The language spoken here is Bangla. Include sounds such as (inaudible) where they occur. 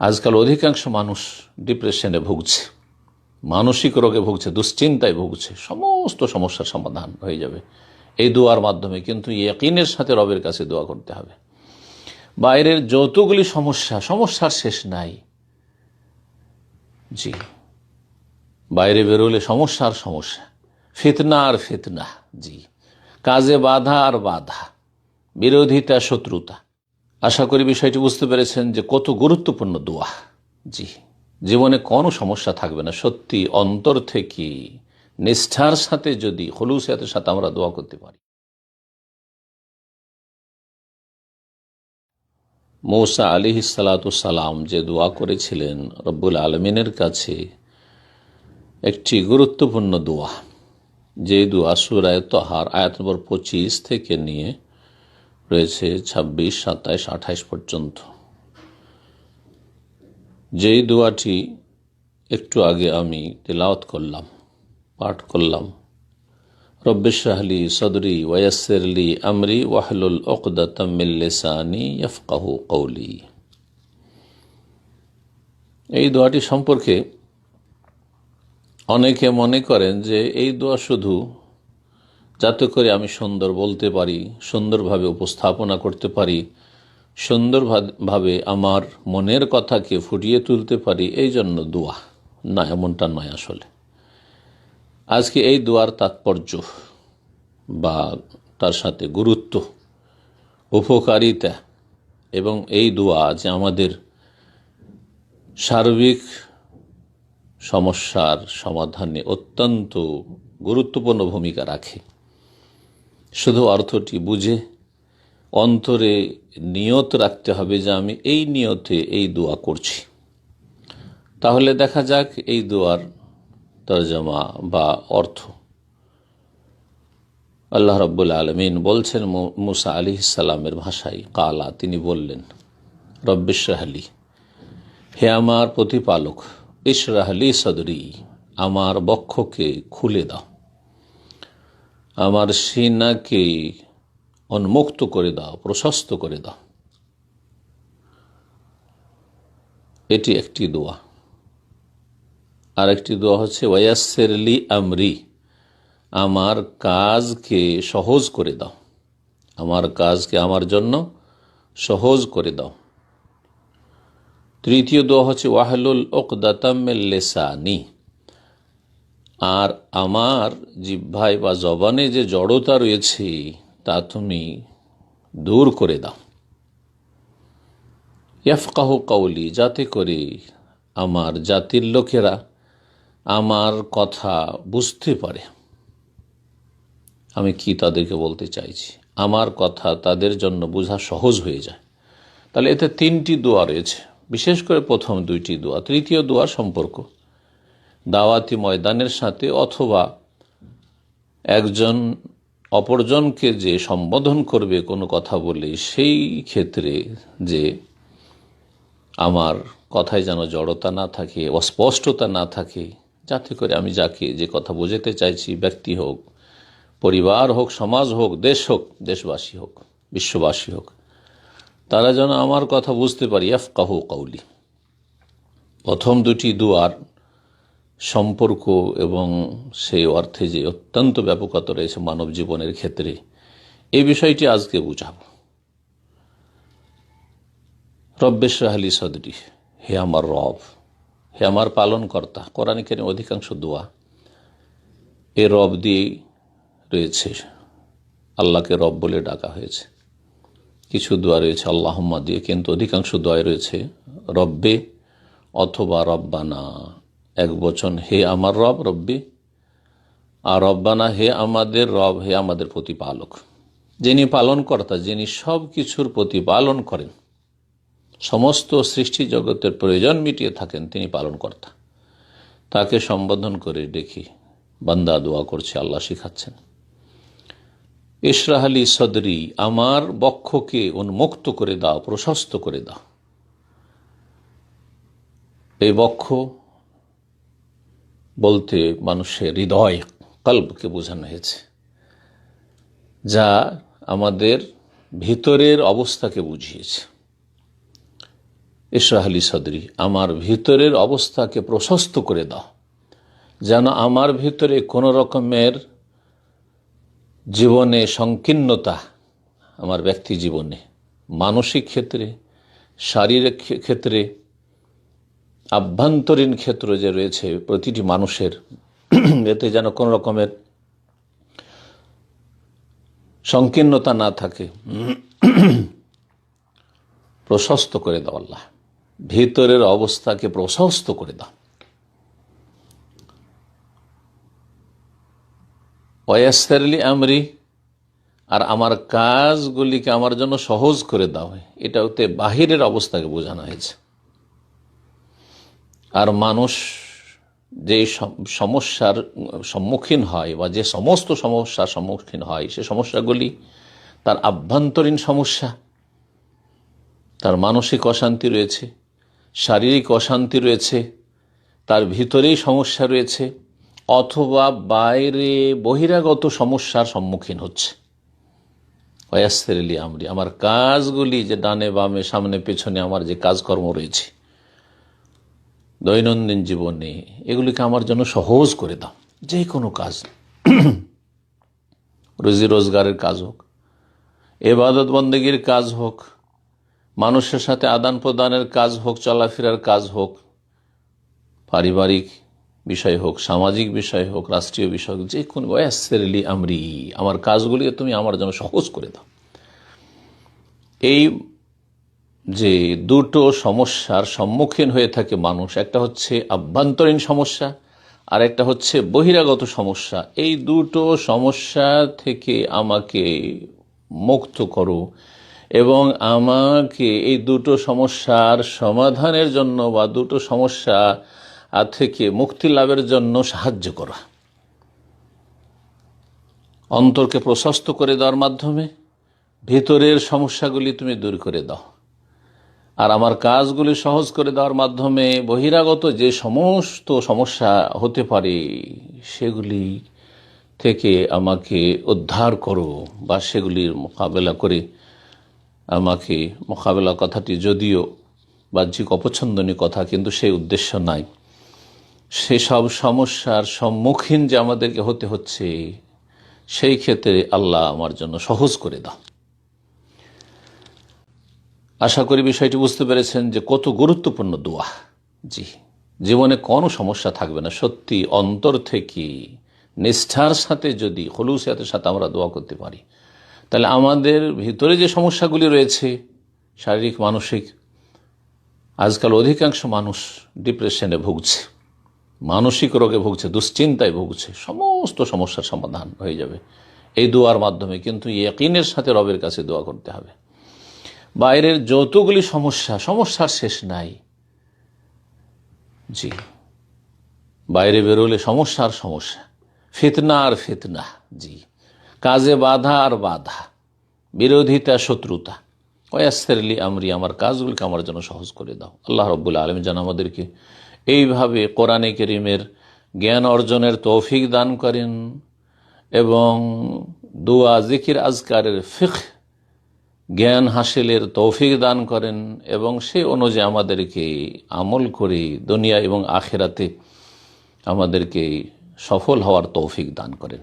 আজকাল অধিকাংশ মানুষ ডিপ্রেশনে ভুগছে, মানসিক রোগে ভুগছে, দুশ্চিন্তায় ভুগছে, সমস্ত সমস্যার সমাধান হয়ে যাবে। এই দোয়ার মাধ্যমে কিন্তু ইয়কিনের সাথে রবের কাছে দোয়া করতে হবে। বাইরের যতগুলি সমস্যা, সমস্যার শেষ নাই। জি, বাইরে বেরোলে সমস্যার সমস্যা, ফিতনা আর ফিতনা, জি। কাজে বাধা আর বাধা, বিরোধিতা, শত্রুতা। আশা করি বিষয়টি বুঝতে পেরেছেন যে কত গুরুত্বপূর্ণ দোয়া। জি, জীবনে কোনো সমস্যা থাকবে না। সত্যি অন্তর থেকে নিষ্ঠার সাথে যদি হলুসিয়াতের সাথে আমরা দোয়া করতে পারি। মৌসা আলী সালাম যে দোয়া করেছিলেন রব্বুল আলমিনের কাছে একটি গুরুত্বপূর্ণ দোয়া। যে দোয়া সুরায় তহার আয়াত নম্বর পঁচিশ থেকে নিয়ে রয়েছে ছাব্বিশ, সাতাইশ, আঠাইশ পর্যন্ত। যেই দোয়াটি একটু আগে আমি তেলাওয়াত করলাম, পাঠ করলাম রব্বিশাহলি সদরি ওয়াসেরলি আমরি ওয়াহলুল ওকদাতামিল্লিসানি ইয়ফকাহু কৌলি এই দোয়াটি সম্পর্কে অনেকে মনে করেন যে এই দোয়া শুধু যাতে করে আমি সুন্দর বলতে পারি, সুন্দরভাবে উপস্থাপনা করতে পারি, সুন্দরভাবে আমার মনের কথাকে ফুটিয়ে তুলতে পারি, এই জন্য দোয়া। না, এমনটা নয় আসলে। আজকে এই দোয়ার তাৎপর্য বা তার সাথে গুরুত্ব, উপকারিতা এবং এই দোয়া যে আমাদের সার্বিক সমস্যার সমাধানে অত্যন্ত গুরুত্বপূর্ণ ভূমিকা রাখে। শুধু অর্থটি বুঝে অন্তরে নিয়ত রাখতে হবে যে আমি এই নিয়তে এই দোয়া করছি। তাহলে দেখা যাক এই দোয়ার তর্জমা বা অর্থ। আল্লাহ রব্বুল আলমিন বলছেন মুসা আলি সালামের ভাষায়, কালা, তিনি বললেন রব্বিশাহালি হে আমার প্রতিপালক, ইশরাহলি সদরি, আমার বক্ষকে খুলে দাও। আমার সিনাকে উন্মুক্ত করে দাও, প্রশস্ত করে দাও। এটি একটি দোয়া। আর একটি দোয়া হচ্ছে ওয়াসেরলি আমরি, আমার কাজকে সহজ করে দাও। আমার কাজকে আমার জন্য সহজ করে দাও। তৃতীয় দোয়া হচ্ছে, ওয়াহলুল ওকদাতামেসানি আর আমার জিভাই বা জবানে যে জড়তা রয়েছে, তা তুমি দূর করে দাও। ইয়াফকাহ কাউলি যাতে করে আমার জাতির লোকেরা আমার কথা বুঝতে পারে। আমি কি তাদেরকে বলতে চাইছি? আমার কথা তাদের জন্য বোঝা সহজ হয়ে যায়। তাহলে এতে তিনটি দোয়া রয়েছে। বিশেষ করে প্রথম দুইটি দোয়া। তৃতীয় দোয়া সম্পর্ক। দাওয়াতি ময়দানের সাথে অথবা একজন অপরজনকে যে সম্বোধন করবে কোনো কথা বলে, সেই ক্ষেত্রে যে আমার কথায় যেন জড়তা না থাকে, অস্পষ্টতা না থাকে, যাতে করে আমি যাকে যে কথা বোঝাতে চাইছি, ব্যক্তি হোক, পরিবার হোক, সমাজ হোক, দেশ হোক, দেশবাসী হোক, বিশ্ববাসী হোক, তারা যেন আমার কথা বুঝতে পারি। কাহু কাউলি প্রথম দুটি দুয়ার সম্পর্ক এবং সেই অর্থে যে অত্যন্ত ব্যাপকতা রয়েছে মানব জীবনের ক্ষেত্রে এই বিষয়টি আজকে বুঝাব। রব্বেশরাহলি সদরি, হে আমার রব, হে আমার পালনকর্তা, কোরআন অধিকাংশ দোয়া এ রব দিয়ে রয়েছে, আল্লাহকে রব বলে ডাকা হয়েছে। কিছু দোয়া রয়েছে, আল্লাহম্মা দিয়ে, কিন্তু অধিকাংশ দোয়া রয়েছে রব্বে অথবা রব্বানা। এক বচন, হে আমার রব, রব্বি, আর রব্বানা, হে আমাদের রব, হে আমাদের প্রতিপালক। যিনি পালনকর্তা, যিনি সব কিছুর প্রতিপালন করেন, সমস্ত সৃষ্টি জগতের প্রয়োজন মিটিয়ে থাকেন, তিনি পালনকর্তা। তাকে সম্বোধন করে দেখি, বান্দা দোয়া করছে, আল্লাহ শিখাচ্ছেন। ইশরাহ আলী সদরি, আমার বক্ষকে উন্মুক্ত করে দাও, প্রশস্ত করে দাও। এই বক্ষ বলতে মানুষের হৃদয়, কল্পকে বোঝানো হয়েছে, যা আমাদের ভিতরের অবস্থাকে বুঝিয়েছে। ইসরাহলি সদরি, আমার ভিতরের অবস্থাকে প্রশস্ত করে দাও, যেন আমার ভিতরে কোনো রকমের জীবনে সংকীর্ণতা আমার ব্যক্তি জীবনে, মানসিক ক্ষেত্রে, শারীরিক ক্ষেত্রে আভ্যন্তরীণ ক্ষেত্র যে রয়েছে, প্রতিটি মানুষের, এতে যেন কোনো রকমের সংকীর্ণতা না থাকে, প্রশস্ত করে দাও আল্লাহ। ভিতরের অবস্থাকে প্রশস্ত করে দাও। ওয়াসারলি আমরি, আর আমার কাজগুলিকে আমার জন্য সহজ করে দাও। এটা ওতে বাহিরের অবস্থাকে বোঝানো হয়েছে। আর মানুষ যে সম- সমস্যার সম্মুখীন হয় বা যে সমস্ত সমস্যার সম্মুখীন হয়, সে সমস্যাগুলি তার আভ্যন্তরীণ সমস্যা, তার মানসিক অশান্তি রয়েছে, শারীরিক অশান্তি রয়েছে, তার ভিতরেই সমস্যা রয়েছে, অথবা বাইরে বহিরাগত সমস্যার সম্মুখীন হচ্ছে। ওয়াসেরলি আমরি, আমার কাজগুলি যে ডানে বামে, সামনে, পেছনে, আমার যে কাজকর্ম রয়েছে দৈনন্দিন জীবনে এগুলিকে আমার জন্য সহজ করে দাও। যে কোনো কাজ (clears throat) রুজি রোজগারের কাজ হোক, এবাদত বন্দীগীর কাজ হোক, মানুষের সাথে আদান প্রদানের কাজ হোক, চলাফেরার কাজ হোক, পারিবারিক বিষয় হোক, সামাজিক বিষয় হোক, রাষ্ট্রীয় বিষয় হোক, যে কোনো আমরি, আমার কাজগুলিকে তুমি আমার জন্য সহজ করে দাও। এই যে দুটো সমস্যার সম্মুখীন হয়ে থাকে মানুষ। একটা হচ্ছে আভ্যন্তরীণ সমস্যা আর একটা হচ্ছে বহিরাগত সমস্যা। এই দুটো সমস্যা থেকে আমাকে মুক্ত করো এবং আমাকে এই দুটো সমস্যার সমাধানের জন্য বা দুটো সমস্যা থেকে মুক্তি লাভের জন্য সাহায্য করা। অন্তরকে প্রশস্ত করে দেওয়ার মাধ্যমে ভেতরের সমস্যাগুলি তুমি দূর করে দাও। আর আমার কাজগুলি সহজ করে দেওয়ার মাধ্যমে বহিরাগত যে সমস্ত সমস্যা হতে পারে, সেগুলি থেকে আমাকে উদ্ধার করো বা সেগুলির মোকাবেলা করে আমাকে মোকাবেলা কথাটি যদিও বাহ্যিক অপছন্দনীয় কথা, কিন্তু সেই উদ্দেশ্য নাই। সেসব সমস্যার সম্মুখীন যে আমাদেরকে হতে হচ্ছে, সেই ক্ষেত্রে আল্লাহ আমার জন্য সহজ করে দাও। আশা করি বিষয়টি বুঝতে পেরেছেন যে কত গুরুত্বপূর্ণ দোয়া। জি, জীবনে কোনো সমস্যা থাকবে না। সত্যি, অন্তর থেকে নিষ্ঠার সাথে যদি হলুসিয়াতের সাথে আমরা দোয়া করতে পারি, তাহলে আমাদের ভিতরে যে সমস্যাগুলি রয়েছে, শারীরিক, মানসিক, আজকাল অধিকাংশ মানুষ ডিপ্রেশনে ভুগছে, মানসিক রোগে ভুগছে, দুশ্চিন্তায় ভুগছে, সমস্ত সমস্যার সমাধান হয়ে যাবে। এই দোয়ার মাধ্যমে কিন্তু ইয়কিনের সাথে রবের কাছে দোয়া করতে হবে। বাইরের যতগুলি সমস্যা, সমস্যার শেষ নাই। জি। বাইরে বেরোলে সমস্যা আর সমস্যা, ফিতনা আর ফিতনা, জি। কাজে বাধা আর বাধা, বিরোধিতা, শত্রুতা। ওয়াসেরলি আমরি, আমার কাজগুলিকে আমার জন্য সহজ করে দাও। আল্লাহ রব্বুল আলম যেন আমাদেরকে এইভাবে কোরআনে করিমের জ্ঞান অর্জনের তৌফিক দান করেন এবং দোয়া, জিকির, আজকারের ফিখ জ্ঞান হাসিলের তৌফিক দান করেন এবং সে অনুযায়ী আমাদেরকে আমল করে দুনিয়া এবং আখেরাতে আমাদেরকে সফল হওয়ার তৌফিক দান করেন।